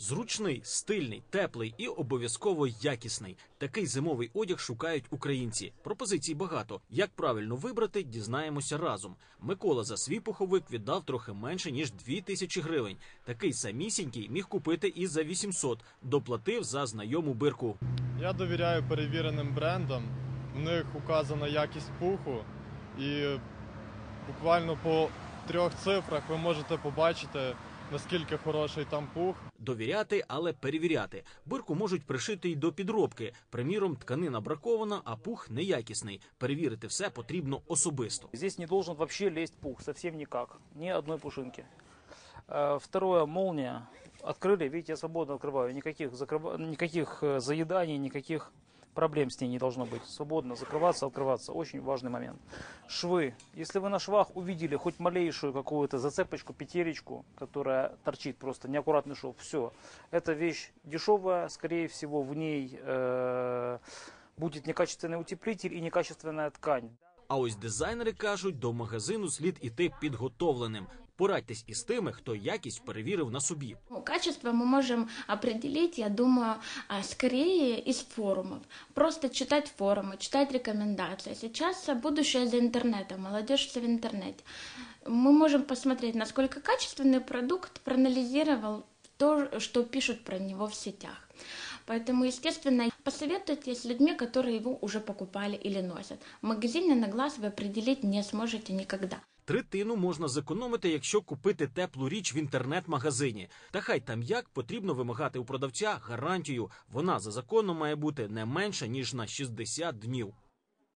Зручний, стильний, теплий і обов'язково якісний. Такий зимовий одяг шукають українці. Пропозицій багато. Як правильно вибрати, дізнаємося разом. Микола за свій пуховик віддав трохи менше ніж 2 тисячі гривень. Такий самісінький міг купити і за 800. Доплатив за знайому бирку. Я довіряю перевіреним брендам. В них указана якість пуху, і буквально по трьох цифрах ви можете побачити, наскільки хороший там пух. Довіряти, але перевіряти. Бирку можуть пришити й до підробки. Приміром, тканина бракована, а пух неякісний. Перевірити все потрібно особисто. Здесь не должен вообще лезть пух, совсем никак, ни одной пушинки. Э, Второе, молния. Открыли, видите, я свободно открываю, никаких, закрыва- никаких э, заеданий, никаких проблем с ней не должно быть. Свободно закрываться, открываться, очень важный момент. Швы. Если вы на швах увидели хоть малейшую какую-то зацепочку, пятеречку, которая торчит, просто неаккуратный шов, все. Эта вещь дешевая, скорее всего, в ней э, будет некачественный утеплитель и некачественная ткань. А ось дизайнери кажуть, до магазину слід іти підготовленим. Порадьтесь із тими, хто якість перевірив на собі. Ну, Качество мы можем определить, я думаю, а, скорее из форумов. Просто читать форумы, читать рекомендации. Сейчас а, будущее за интернетом, молодежь все в интернете. Мы можем посмотреть, насколько качественный продукт проанализировал то, что пишут про него в сетях. Поэтому, естественно, посоветуйтесь с людьми, которые его уже покупали или носят. В магазине на глаз вы определить не сможете никогда. Третину можна зекономити, якщо купити теплу річ в інтернет-магазині. Та хай там як потрібно вимагати у продавця гарантію. Вона за законом має бути не менше ніж на 60 днів.